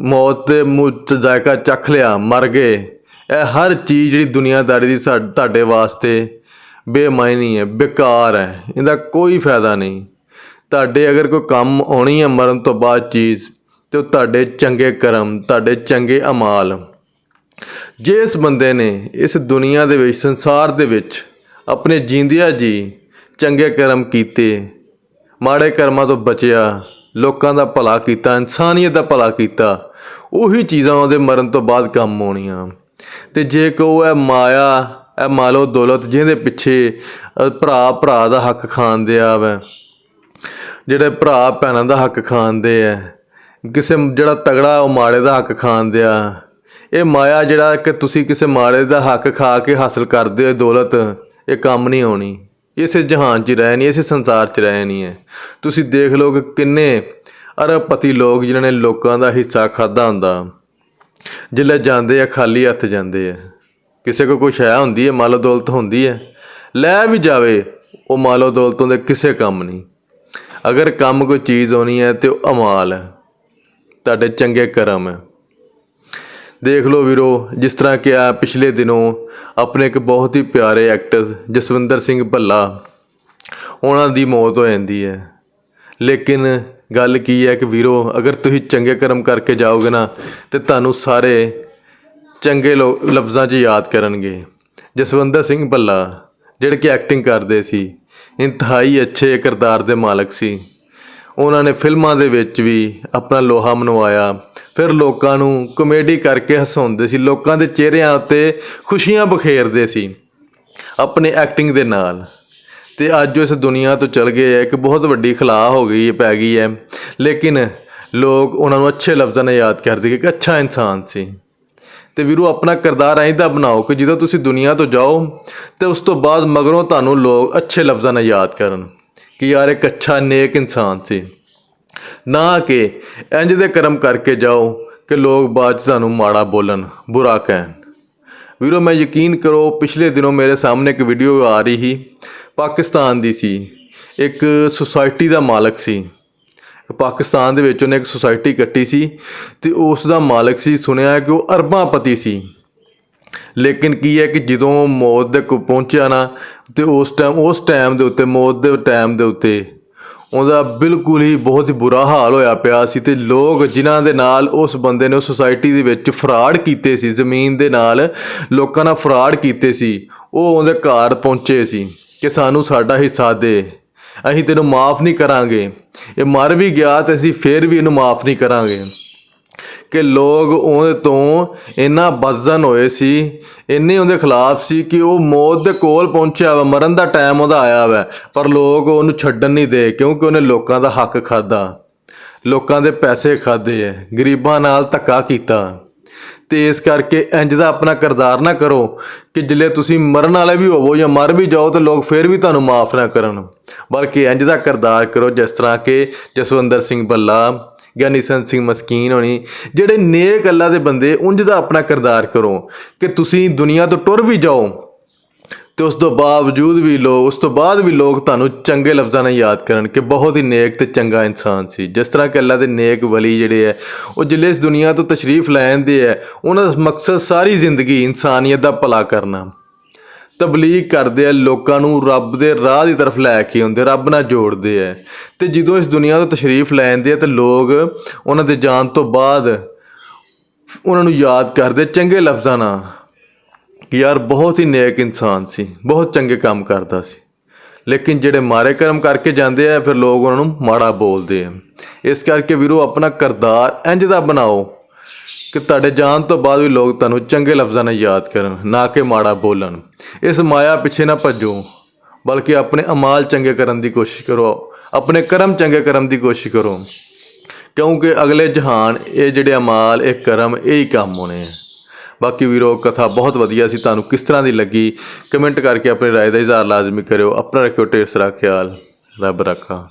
ਮੌਤ ਦੇ ਮੂੰਹ 'ਚ ਜਾਇਕਾ ਚੱਖ ਲਿਆ, ਮਰ ਗਏ। ਇਹ ਹਰ ਚੀਜ਼ ਜਿਹੜੀ ਦੁਨੀਆਦਾਰੀ ਦੀ ਸਾ- ਤੁਹਾਡੇ ਵਾਸਤੇ ਬੇਮਾਇਨੀ ਹੈ, ਬੇਕਾਰ ਹੈ, ਇਹਦਾ ਕੋਈ ਫਾਇਦਾ ਨਹੀਂ। ਤੁਹਾਡੇ ਅਗਰ ਕੋਈ ਕੰਮ ਆਉਣੀ ਹੈ ਮਰਨ ਤੋਂ ਬਾਅਦ ਚੀਜ਼, ਤੇ ਉਹ ਤੁਹਾਡੇ ਚੰਗੇ ਕਰਮ, ਤੁਹਾਡੇ ਚੰਗੇ ਅਮਾਲ। ਜਿਸ ਬੰਦੇ ਨੇ ਇਸ ਦੁਨੀਆ ਦੇ ਵਿੱਚ, ਸੰਸਾਰ ਦੇ ਵਿੱਚ ਆਪਣੇ ਜੀਂਦਿਆਂ ਜੀ ਚੰਗੇ ਕਰਮ ਕੀਤੇ, ਮਾੜੇ ਕਰਮਾਂ ਤੋਂ ਬਚਿਆ, ਲੋਕਾਂ ਦਾ ਭਲਾ ਕੀਤਾ, ਇਨਸਾਨੀਅਤ ਦਾ ਭਲਾ ਕੀਤਾ ਉਹੀ ਚੀਜ਼ਾਂ ਉਹਦੇ ਮਰਨ ਤੋਂ ਬਾਅਦ ਕੰਮ ਆਉਣੀਆਂ। ਤੇ ਜੇ ਕੋ ਇਹ ਮਾਇਆ ਇਹ ਮਾਲੋ ਦੌਲਤ, ਜਿਹਦੇ ਪਿੱਛੇ ਭਰਾ ਭਰਾ ਦਾ ਹੱਕ ਖਾਂਦੇ ਆ ਵੈ ਜਿਹੜੇ ਭਰਾ ਭੈਣਾਂ ਦਾ ਹੱਕ ਖਾਂਦੇ ਆ, ਕਿਸੇ ਜਿਹੜਾ ਤਗੜਾ ਉਹ ਮਾੜੇ ਦਾ ਹੱਕ ਖਾਂਦੇ ਆ, ਇਹ ਮਾਇਆ ਜਿਹੜਾ ਕਿ ਤੁਸੀਂ ਕਿਸੇ ਮਾੜੇ ਦਾ ਹੱਕ ਖਾ ਕੇ ਹਾਸਲ ਕਰਦੇ ਹੋ ਦੌਲਤ, ਇਹ ਕੰਮ ਨਹੀਂ ਆਉਣੀ। ਇਸੇ ਜਹਾਨ 'ਚ ਰਹਿ ਨਹੀਂ, ਇਸੇ ਸੰਸਾਰ 'ਚ ਰਹਿ ਨਹੀਂ ਹੈ। ਤੁਸੀਂ ਦੇਖ ਲਓ ਕਿ ਕਿੰਨੇ ਅਰਬਪਤੀ ਲੋਕ ਜਿਨ੍ਹਾਂ ਨੇ ਲੋਕਾਂ ਦਾ ਹਿੱਸਾ ਖਾਦਾ ਹੁੰਦਾ, ਜਿੱਲੇ ਜਾਂਦੇ ਆ, ਖਾਲੀ ਹੱਥ ਜਾਂਦੇ ਆ। ਕਿਸੇ ਕੋ ਕੁਛ ਹੈ ਹੁੰਦੀ ਹੈ, ਮਾਲੋ ਦੌਲਤ ਹੁੰਦੀ ਹੈ, ਲੈ ਵੀ ਜਾਵੇ, ਉਹ ਮਾਲੋ ਦੌਲਤੋਂ ਦੇ ਕਿਸੇ ਕੰਮ ਨਹੀਂ। ਅਗਰ ਕੰਮ ਕੋਈ ਚੀਜ਼ ਹੋਣੀ ਹੈ, ਤੇ ਉਹ ਅਮਾਲ ਹੈ, ਤੁਹਾਡੇ ਚੰਗੇ ਕਰਮ ਹੈ। ਦੇਖ ਲਓ ਵੀਰੋ, ਜਿਸ ਤਰ੍ਹਾਂ ਕਿ ਆ ਪਿਛਲੇ ਦਿਨੋਂ ਆਪਣੇ ਇੱਕ ਬਹੁਤ ਹੀ ਪਿਆਰੇ ਐਕਟਰ ਜਸਵਿੰਦਰ ਸਿੰਘ ਭੱਲਾ, ਉਹਨਾਂ ਦੀ ਮੌਤ ਹੋ ਜਾਂਦੀ ਹੈ। ਲੇਕਿਨ ਗੱਲ ਕੀ ਹੈ ਕਿ ਵੀਰੋ, ਅਗਰ ਤੁਸੀਂ ਚੰਗੇ ਕਰਮ ਕਰਕੇ ਜਾਓਗੇ ਨਾ, ਤੇ ਤੁਹਾਨੂੰ ਸਾਰੇ ਚੰਗੇ ਲੋ- ਲਫ਼ਜ਼ਾਂ 'ਚ ਯਾਦ ਕਰਨਗੇ। ਜਸਵੰਦਰ ਸਿੰਘ ਭੱਲਾ, ਜਿਹੜੇ ਕਿ ਐਕਟਿੰਗ ਕਰਦੇ ਸੀ, ਇੰਤਹਾਈ ਅੱਛੇ ਕਿਰਦਾਰ ਦੇ ਮਾਲਕ ਸੀ। ਉਹਨਾਂ ਨੇ ਫਿਲਮਾਂ ਦੇ ਵਿੱਚ ਵੀ ਆਪਣਾ ਲੋਹਾ ਮਨਵਾਇਆ। ਫਿਰ ਲੋਕਾਂ ਨੂੰ ਕਮੇਡੀ ਕਰਕੇ ਹਸਾਉਂਦੇ ਸੀ, ਲੋਕਾਂ ਦੇ ਚਿਹਰਿਆਂ ਉੱਤੇ ਖੁਸ਼ੀਆਂ ਬਖੇਰਦੇ ਸੀ, ਆਪਣੇ ਐਕਟਿੰਗ ਦੇ ਨਾਲ। ਤੇ ਅੱਜ ਇਸ ਦੁਨੀਆ ਤੋਂ ਚਲ ਗਏ ਹੈ ਇੱਕ ਬਹੁਤ ਵੱਡੀ ਖਲਾਅ ਹੋ ਗਈ ਹੈ, ਪੈ ਗਈ ਹੈ। ਲੇਕਿਨ ਲੋਕ ਉਹਨਾਂ ਨੂੰ ਅੱਛੇ ਲਫ਼ਜ਼ਾਂ ਨਾਲ ਯਾਦ ਕਰਦੇ ਕਿ ਇੱਕ ਅੱਛਾ ਇਨਸਾਨ ਸੀ। ਤੇ ਵੀਰੋ, ਆਪਣਾ ਕਿਰਦਾਰ ਐਂ ਦਾ ਬਣਾਓ ਕਿ ਜਦੋਂ ਤੁਸੀਂ ਦੁਨੀਆ ਤੋਂ ਜਾਓ, ਤੇ ਉਸ ਤੋਂ ਬਾਅਦ ਮਗਰੋਂ ਤੁਹਾਨੂੰ ਲੋਕ ਅੱਛੇ ਲਫ਼ਜ਼ਾਂ ਨਾਲ ਯਾਦ ਕਰਨ ਕਿ ਯਾਰ ਇੱਕ ਅੱਛਾ ਨੇਕ ਇਨਸਾਨ ਸੀ। ਨਾ ਕਿ ਇੰਜ ਦੇ ਕਰਮ ਕਰਕੇ ਜਾਓ ਕਿ ਲੋਕ ਬਾਅਦ 'ਚ ਤੁਹਾਨੂੰ ਮਾੜਾ ਬੋਲਣ, ਬੁਰਾ ਕਹਿਣ। ਵੀਰੋ, ਮੈਂ ਯਕੀਨ ਕਰੋ, ਪਿਛਲੇ ਦਿਨੋਂ ਮੇਰੇ ਸਾਹਮਣੇ ਇੱਕ ਵੀਡੀਓ ਆ ਰਹੀ ਸੀ, ਪਾਕਿਸਤਾਨ ਦੀ ਸੀ। ਇੱਕ ਸੁਸਾਇਟੀ ਦਾ ਮਾਲਕ ਸੀ। ਪਾਕਿਸਤਾਨ ਦੇ ਵਿੱਚ ਉਹਨੇ ਇੱਕ ਸੁਸਾਇਟੀ ਕੱਟੀ ਸੀ ਤੇ ਉਸ ਦਾ ਮਾਲਕ ਸੀ, ਸੁਣਿਆ ਕਿ ਉਹ ਅਰਬਾਂਪਤੀ ਸੀ। ਲੇਕਿਨ ਕੀ ਹੈ ਕਿ ਜਦੋਂ ਮੌਤ ਦੇ ਕੋ, ਪਹੁੰਚਿਆ ਨਾ, ਤੇ ਉਸ ਟਾਈਮ ਉਸ ਟਾਈਮ ਦੇ ਉੱਤੇ, ਮੌਤ ਦੇ ਟਾਈਮ ਦੇ ਉੱਤੇ ਉਹਦਾ ਬਿਲਕੁਲ ਹੀ ਬਹੁਤ ਹੀ ਬੁਰਾ ਹਾਲ ਹੋਇਆ ਪਿਆ ਸੀ ਤੇ ਲੋਕ ਜਿਨ੍ਹਾਂ ਦੇ ਨਾਲ ਉਸ ਬੰਦੇ ਨੇ ਸੁਸਾਇਟੀ ਦੇ ਵਿੱਚ ਫਰਾਡ ਕੀਤੇ ਸੀ, ਜ਼ਮੀਨ ਦੇ ਨਾਲ ਲੋਕਾਂ ਨਾਲ ਫਰਾਡ ਕੀਤੇ ਸੀ, ਉਹ ਉਹਦੇ ਘਰ ਪਹੁੰਚੇ ਸੀ ਕਿ ਸਾਨੂੰ ਸਾਡਾ ਹਿੱਸਾ ਦੇ, ਅਸੀਂ ਤੈਨੂੰ ਮਾਫ ਨਹੀਂ ਕਰਾਂਗੇ। ਇਹ ਮਰ ਵੀ ਗਿਆ ਤੇ ਅਸੀਂ ਫੇਰ ਵੀ ਇਹਨੂੰ ਮਾਫ ਨਹੀਂ ਕਰਾਂਗੇ। ਕਿ ਲੋਕ ਉਹਦੇ ਤੋਂ ਇੰਨਾ ਬਦਜ਼ਨ ਹੋਏ ਸੀ, ਇੰਨੇ ਉਹਦੇ ਖਿਲਾਫ ਸੀ ਕਿ ਉਹ ਮੌਤ ਦੇ ਕੋਲ ਪਹੁੰਚਿਆ ਵਾ, ਮਰਨ ਦਾ ਟਾਈਮ ਉਹਦਾ ਆਇਆ ਵਾ। ਪਰ ਲੋਕ ਉਹਨੂੰ ਛੱਡਣ ਨਹੀਂ ਦੇ, ਕਿਉਂਕਿ ਉਹਨੇ ਲੋਕਾਂ ਦਾ ਹੱਕ ਖਾਦਾ ਲੋਕਾਂ ਦੇ ਪੈਸੇ ਖਾਦੇ ਐ, ਗਰੀਬਾਂ ਨਾਲ ਧੱਕਾ ਕੀਤਾ। ਤੇ ਇਸ ਕਰਕੇ ਇੰਜ ਦਾ ਆਪਣਾ ਕਿਰਦਾਰ ਨਾ ਕਰੋ ਕਿ ਜਿੱਲੇ ਤੁਸੀਂ ਮਰਨ ਵਾਲੇ ਵੀ ਹੋਵੋ ਜਾਂ ਮਰ ਵੀ ਜਾਓ ਤੇ ਲੋਕ ਫੇਰ ਵੀ ਤੁਹਾਨੂੰ ਮਾਫ ਨਾ ਕਰਨ। ਬਲਕਿ ਇੰਜ ਦਾ ਕਿਰਦਾਰ ਕਰੋ ਜਿਸ ਤਰ੍ਹਾਂ ਕਿ ਜਸਵੰਦਰ ਸਿੰਘ ਬੱਲਾ ਗਿਆਨੀ ਸੰਤ ਸਿੰਘ ਮਸਕੀਨ ਹੋਣੀ, ਜਿਹੜੇ ਨੇਕ ਅੱਲਾ ਦੇ ਬੰਦੇ, ਉਂਝ ਦਾ ਆਪਣਾ ਕਿਰਦਾਰ ਕਰੋ ਕਿ ਤੁਸੀਂ ਦੁਨੀਆ ਤੋਂ ਟੁਰ ਵੀ ਜਾਓ ਤੇ ਉਸ ਤੋਂ ਬਾਵਜੂਦ ਵੀ ਲੋਕ, ਉਸ ਤੋਂ ਬਾਅਦ ਵੀ ਲੋਕ ਤੁਹਾਨੂੰ ਚੰਗੇ ਲਫ਼ਜ਼ਾਂ ਨਾਲ ਯਾਦ ਕਰਨ ਕਿ ਬਹੁਤ ਹੀ ਨੇਕ ਤੇ ਚੰਗਾ ਇਨਸਾਨ ਸੀ। ਜਿਸ ਤਰ੍ਹਾਂ ਕਿ ਅੱਲਾ ਦੇ ਨੇਕ ਵਲੀ ਜਿਹੜੇ ਹੈ, ਉਹ ਜਿਲੇ ਇਸ ਦੁਨੀਆ ਤੋਂ ਤਸ਼ਰੀਫ ਲੈ ਆਉਂਦੇ ਹੈ, ਉਹਨਾਂ ਦਾ ਮਕਸਦ ਸਾਰੀ ਜ਼ਿੰਦਗੀ ਇਨਸਾਨੀਅਤ ਦਾ ਭਲਾ ਕਰਨਾ। ਤਬਲੀਗ ਕਰਦੇ ਆ, ਲੋਕਾਂ ਨੂੰ ਰੱਬ ਦੇ ਰਾਹ ਦੀ ਤਰਫ ਲੈ ਕੇ ਆਉਂਦੇ ਰੱਬ ਨਾਲ ਜੋੜਦੇ ਆ। ਤੇ ਜਦੋਂ ਇਸ ਦੁਨੀਆ ਤੋਂ ਤਸ਼ਰੀਫ ਲੈ ਆਉਂਦੇ ਆ, ਤੇ ਲੋਕ ਉਹਨਾਂ ਦੇ ਜਾਣ ਤੋਂ ਬਾਅਦ ਉਹਨਾਂ ਨੂੰ ਯਾਦ ਕਰਦੇ ਚੰਗੇ ਲਫ਼ਜ਼ਾਂ ਨਾਲ ਕਿ ਯਾਰ ਬਹੁਤ ਹੀ ਨੇਕ ਇਨਸਾਨ ਸੀ, ਬਹੁਤ ਚੰਗੇ ਕੰਮ ਕਰਦਾ ਸੀ। ਲੇਕਿਨ ਜਿਹੜੇ ਮਾਰੇ ਕਰਮ ਕਰਕੇ ਜਾਂਦੇ ਆ, ਫਿਰ ਲੋਕ ਉਹਨਾਂ ਨੂੰ ਮਾੜਾ ਬੋਲਦੇ ਆ। ਇਸ ਕਰਕੇ ਵੀਰੋ, ਆਪਣਾ ਕਿਰਦਾਰ ਇੰਜ ਦਾ ਬਣਾਓ ਕਿ ਤੁਹਾਡੇ ਜਾਣ ਤੋਂ ਬਾਅਦ ਵੀ ਲੋਕ ਤੁਹਾਨੂੰ ਚੰਗੇ ਲਫ਼ਜ਼ਾਂ ਨਾਲ ਯਾਦ ਕਰਨ ਨਾ ਕਿ ਮਾੜਾ ਬੋਲਣ ਇਸ ਮਾਇਆ ਪਿੱਛੇ ਨਾ ਭੱਜੋ ਬਲਕਿ ਆਪਣੇ ਅਮਾਲ ਚੰਗੇ ਕਰਨ ਦੀ ਕੋਸ਼ਿਸ਼ ਕਰੋ ਆਪਣੇ ਕਰਮ ਚੰਗੇ ਕਰਨ ਦੀ ਕੋਸ਼ਿਸ਼ ਕਰੋ ਕਿਉਂਕਿ ਅਗਲੇ ਜਹਾਨ ਇਹ ਜਿਹੜੇ ਅਮਾਲ ਇਹ ਕਰਮ ਇਹ ਹੀ ਕੰਮ ਹੋਣੇ ਆ ਬਾਕੀ ਵੀਰੋ ਕਥਾ ਬਹੁਤ ਵਧੀਆ ਸੀ ਤੁਹਾਨੂੰ ਕਿਸ ਤਰ੍ਹਾਂ ਦੀ ਲੱਗੀ ਕਮੈਂਟ ਕਰਕੇ ਆਪਣੀ رائے ਦਾ ਇਜ਼ਹਾਰ ਲਾਜ਼ਮੀ ਕਰਿਓ ਆਪਣਾ ਰੱਖਿਓ ਢੇਰ ਸਾਰਾ ਖਿਆਲ ਰੱਬ ਰੱਖਾ